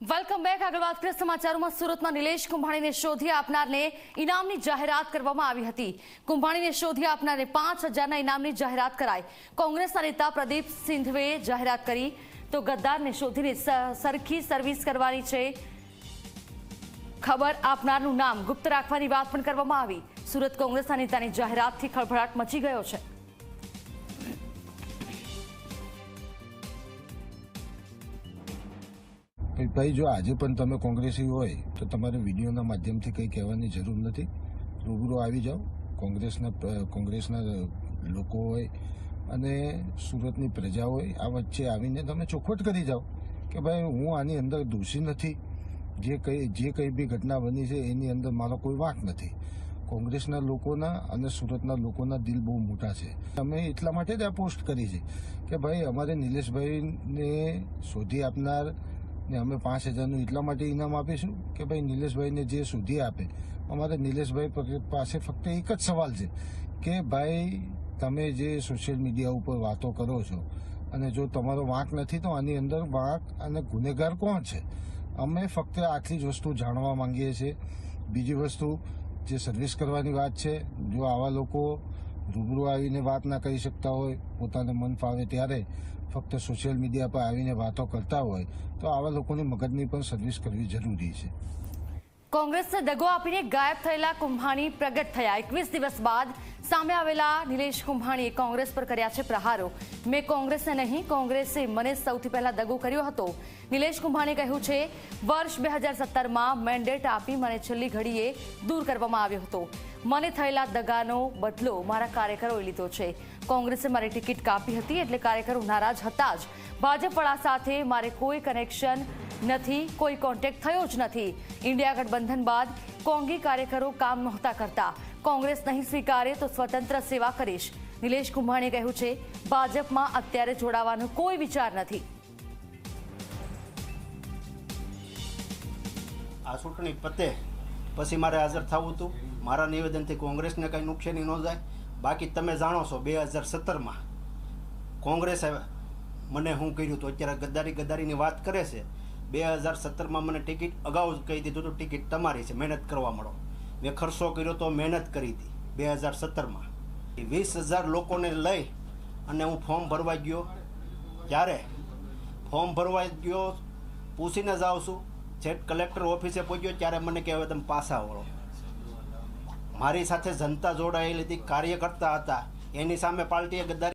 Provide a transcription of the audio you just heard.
Welcome back આગળ વાત કરીએ સમાચારોમાં. સુરતમાં નિલેશ કુંભાણીને શોધી આપનારને ઇનામની જાહેરાત કરવામાં આવી હતી. કુંભાણીને શોધી આપનારને પાંચ હજારના ઇનામની જાહેરાત કરાઈ. કોંગ્રેસના નેતા પ્રદીપ સિંધવે જાહેરાત કરી. તો ગદ્દારને શોધીને સરખી સર્વિસ કરવાની છે. ખબર આપનારનું નામ ગુપ્ત રાખવાની વાત પણ કરવામાં આવી. સુરત કોંગ્રેસના નેતાની જાહેરાતથી ખળભળાટ મચી ગયો છે. કે ભાઈ જો આજે પણ તમે કોંગ્રેસી હોય, તો તમારે વિડીયોના માધ્યમથી કંઈ કહેવાની જરૂર નથી. રૂબરૂ આવી જાઓ. કોંગ્રેસના કોંગ્રેસના લોકો હોય અને સુરતની પ્રજા હોય, આ વચ્ચે આવીને તમે ચોખવટ કરી જાઓ કે ભાઈ, હું આની અંદર દોષી નથી. જે કઈ, જે કંઈ બી ઘટના બની છે, એની અંદર મારો કોઈ વાંક નથી. કોંગ્રેસના લોકોના અને સુરતના લોકોના દિલ બહુ મોટા છે. અમે એટલા માટે જ આ પોસ્ટ કરી છે કે ભાઈ, અમારે નિલેશભાઈને શોધી આપનાર ને અમે પાંચ હજારનું એટલા માટે ઇનામ આપીશું કે ભાઈ નિલેશભાઈને જે સુધી આપે. અમારે નિલેશભાઈ પાસે ફક્ત એક જ સવાલ છે કે ભાઈ તમે જે સોશિયલ મીડિયા ઉપર વાતો કરો છો અને જો તમારો વાંક નથી તો આની અંદર વાંક અને ગુનેગાર કોણ છે? અમે ફક્ત આટલી જ વસ્તુ જાણવા માંગીએ છીએ. બીજી વસ્તુ, જે સર્વિસ કરવાની વાત છે, જો આવા લોકો રૂબરૂ આવીને વાત ના કરી શકતા હોય, પોતાને મન ફાવે ત્યારે ફક્ત સોશિયલ મીડિયા પર આવીને વાતો કરતા હોય, તો આવા લોકોની મગજની પણ સર્વિસ કરવી જરૂરી છે. કોંગ્રેસને દગો આપીને ગાયબ થયેલા કુંભાણી પ્રગટ થયા. એકવીસ દિવસ બાદ સામે આવેલા નિલેશ કુંભાણીએ કોંગ્રેસ પર કર્યા છે પ્રહારો. મેં કોંગ્રેસને નહીં, કોંગ્રેસે મને સૌથી પહેલા દગો કર્યો હતો. નિલેશ કુંભાણીએ કહ્યું છે, વર્ષ બે હજાર સત્તરમાં મેન્ડેટ આપી મને છેલ્લી ઘડીએ દૂર કરવામાં આવ્યો હતો. મને થયેલા દગાનો બદલો મારા કાર્યકરોએ લીધો છે. કોંગ્રેસે મારી ટિકિટ કાપી હતી એટલે કાર્યકરો નારાજ હતા જ. ભાજપવાળા સાથે મારે કોઈ કનેક્શન નથી, કોઈ કોન્ટેક્ટ થયો જ નથી. ઇન્ડિયા ગઠબંધન બાદ કોંગી કાર્યકરો કામ નહોતા કરતા. કોંગ્રેસ નહીં સ્વીકારે તો સ્વતંત્ર સેવા કરીશ. નિલેશ કુંભાણીએ કહ્યું છે, ભાજપમાં અત્યારે જોડાવાનો કોઈ વિચાર નથી. આ ચૂંટણી પતે પછી મારે હાજર થવું હતું. મારા નિવેદનથી કોંગ્રેસને કંઈ નુકસાની ન જાય. બાકી તમે જાણો છો બે હજાર સત્તરમાં કોંગ્રેસે મને હું કર્યું હતું? અત્યારે ગદ્દારી ગદ્દારીની વાત કરે છે. બે હજાર સત્તરમાં મને ટિકિટ અગાઉ જ કહી દીધું હતું, ટિકિટ તમારી છે, મહેનત કરવા મળો. મેં ખર્ચો કર્યો તો મહેનત કરી હતી બે હજાર સત્તરમાં. વીસ હજાર લોકોને લઈ અને હું ફોર્મ ભરવા ગયો. ત્યારે ફોર્મ ભરવા ગયો, પૂછીને જ છું. છેક કલેક્ટર ઓફિસે પહોંચ્યો ત્યારે મને કહેવાય તમે પાછા વળો. મારી સાથે જનતા જોડાયેલી હતી, કાર્યકર્તા હતા. એની સામે પાર્ટીએ ગદ્દારી